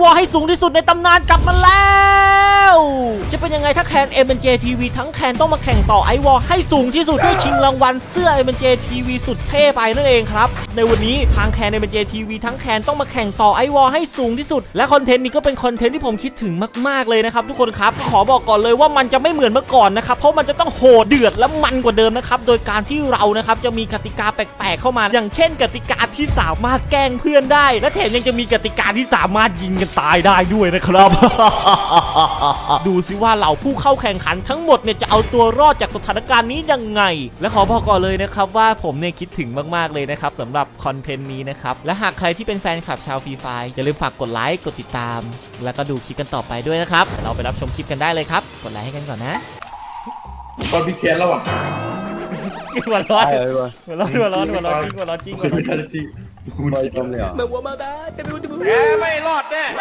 วอลให้สูงที่สุดในตำนานกลับมาแล้ว จะเป็นยังไงถ้าแคน m อ j TV ทั้งแคนต้องมาแข่งต่อไอวอลให้สูงที่สุดเพื่อชิงรางวัลเสื้อ m อ j TV สุดเท่ไปนั่นเองครับ ในวันนี้ทางแคน m อ j TV ทั้งแคนต้องมาแข่งต่อไอวอลให้สูงที่สุด และคอนเทนต์นี้ก็เป็นคอนเทนต์ที่ผมคิดถึงมากๆเลยนะครับทุกคนครับขอบอกก่อนเลยว่ามันจะไม่เหมือนเมื่อก่อนนะครับเพราะมันจะต้องโหดเดือดและมันกว่าเดิมนะครับโดยการที่เรานะครับจะมีกติกาแปลกๆเข้ามา อย่างเช่น กติกาที่สามารถแกล้งเพื่อนได้ และแถมยังจะมีกติกาที่สามารถยิงกันตายได้ด้วยนะครับดูสิว่าเหล่าผู้เข้าแข่งขันทั้งหมดเนี่ยจะเอาตัวรอดจากสถานการณ์นี้ยังไง และขอบอกก่อนเลยนะครับว่าผมเนี่ยคิดถึงมากๆเลยนะครับสำหรับคอนเทนต์นี้นะครับ และหากใครที่เป็นแฟนคลับชาวฟรีไฟอย่าลืมฝากกดไลค์กดติดตาม แล้วก็ดูคลิปกันต่อไปด้วยนะครับเดี๋ยวเราไปรับชมคลิปกันได้เลยครับกดไลค์ให้กันก่อนนะตอนพี่เคนแล้วอะหัวร้อนได้เลยวะหัวร้อนหัวร้อนหัวร้อนจริงหัวร้อนจริงหัวร้อนจริงไม่ทันทีไม่ทำเลยเหรอแกไม่รอดแน่